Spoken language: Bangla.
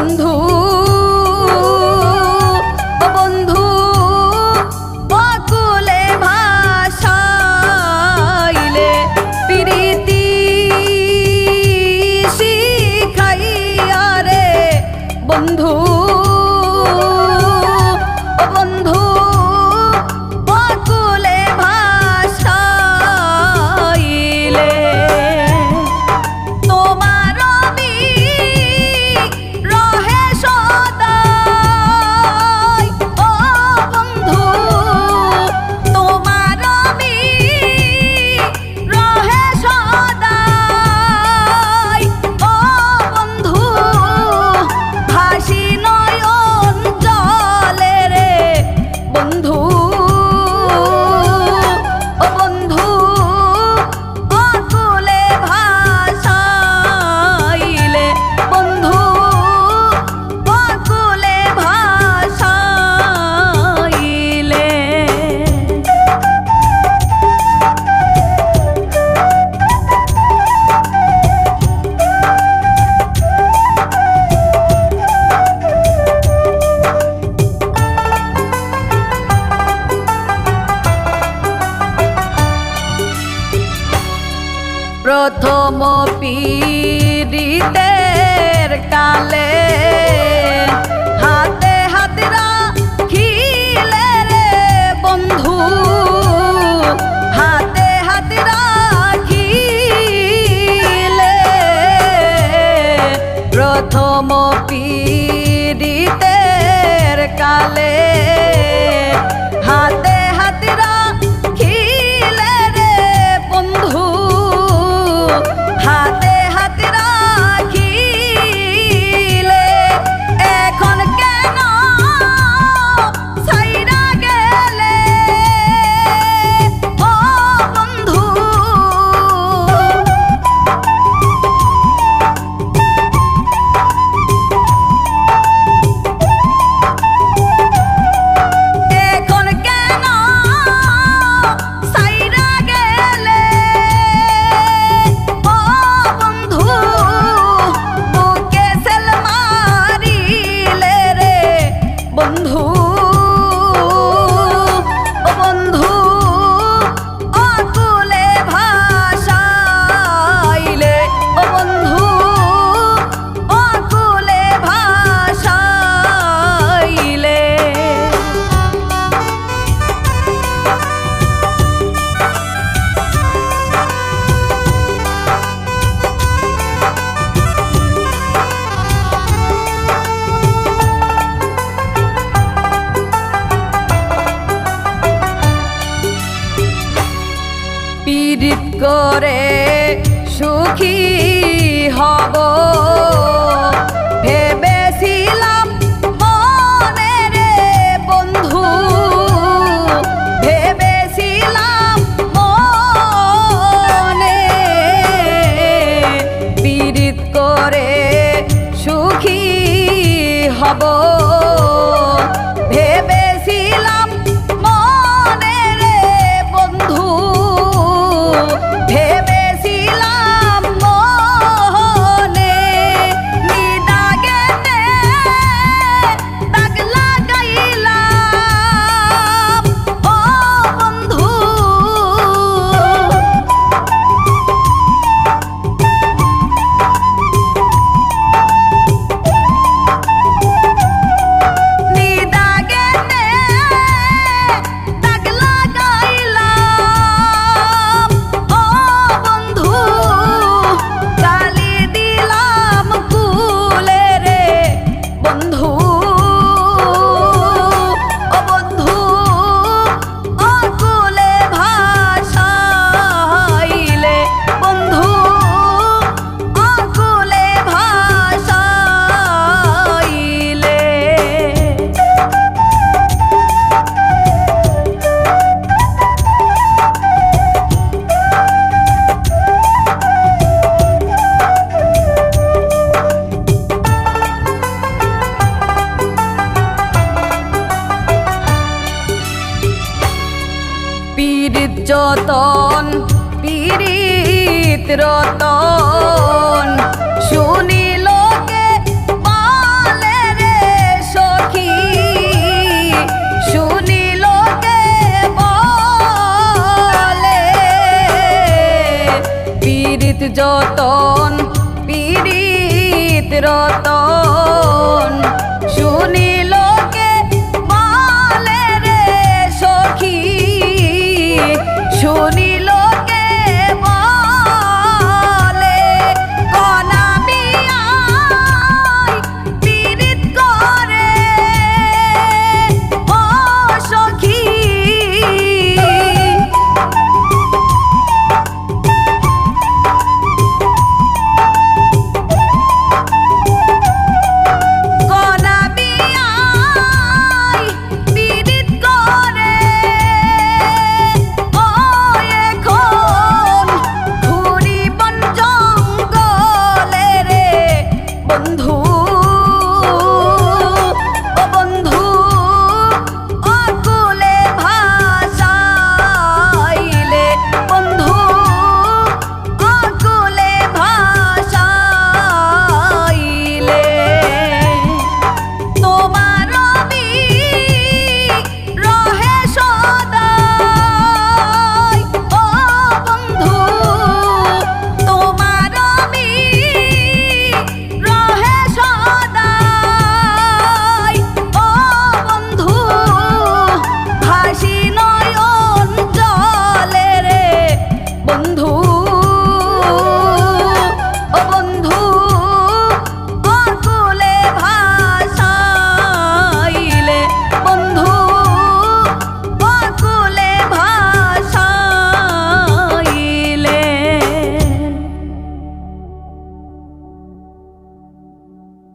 বন্ধু প্রথম পীড়িতের কালে हो করে সুখী হব। ভেবেছিলাম রে বন্ধু ভেবেছিলাম করে সুখী রতন পীড়িত রতন। শুনি লোকে পালে রে সখী শুনি বলে পীড়িত যতন পীড়িত রতন। 祝你